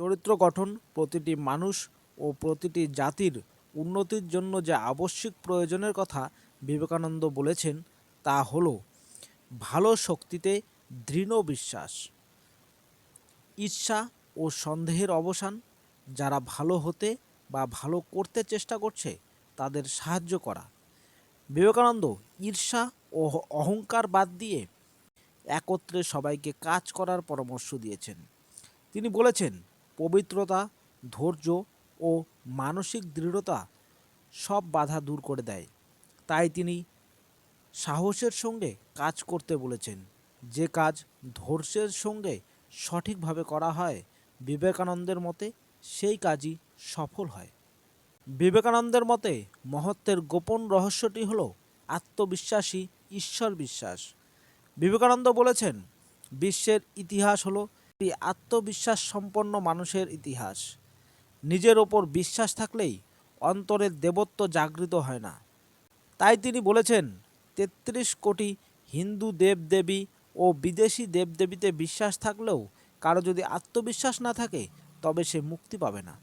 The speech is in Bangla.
চরিত্র গঠন, প্রতিটি মানুষ ও প্রতিটি জাতির উন্নতির জন্য যে আবশ্যিক প্রয়োজনের কথা বিবেকানন্দ বলেছেন, তা হল ভালো শক্তিতে দৃঢ় বিশ্বাস, ঈর্ষা ও সন্দেহের অবসান। যারা ভালো হতে বা ভালো করতে চেষ্টা করছে, তাদের সাহায্য করা। বিবেকানন্দ ঈর্ষা ও অহংকার বাদ দিয়ে একত্রে সবাইকে কাজ করার পরামর্শ দিয়েছেন। তিনি বলেছেন পবিত্রতা, ধৈর্য ও মানসিক দৃঢ়তা সব বাধা দূর করে দেয়। তাই তিনি সাহসের সঙ্গে কাজ করতে বলেছেন। যে কাজ ধৈর্যের সঙ্গে সঠিকভাবে করা হয়, বিবেকানন্দের মতে সেই কাজই সফল হয়। বিবেকানন্দের মতে মহত্বের গোপন রহস্যটি হল আত্মবিশ্বাসী ঈশ্বর বিশ্বাস। বিবেকানন্দ বলেছেন, বিশ্বের ইতিহাস হলো একটি আত্মবিশ্বাস সম্পন্ন মানুষের ইতিহাস। নিজের ওপর বিশ্বাস থাকলেই অন্তরের দেবত্ব জাগৃত হয় না। তাই তিনি বলেছেন, তেত্রিশ কোটি হিন্দু দেবদেবী ও বিদেশি দেবদেবীতে বিশ্বাস থাকলেও কারও যদি আত্মবিশ্বাস না থাকে, তবে সে মুক্তি পাবে না।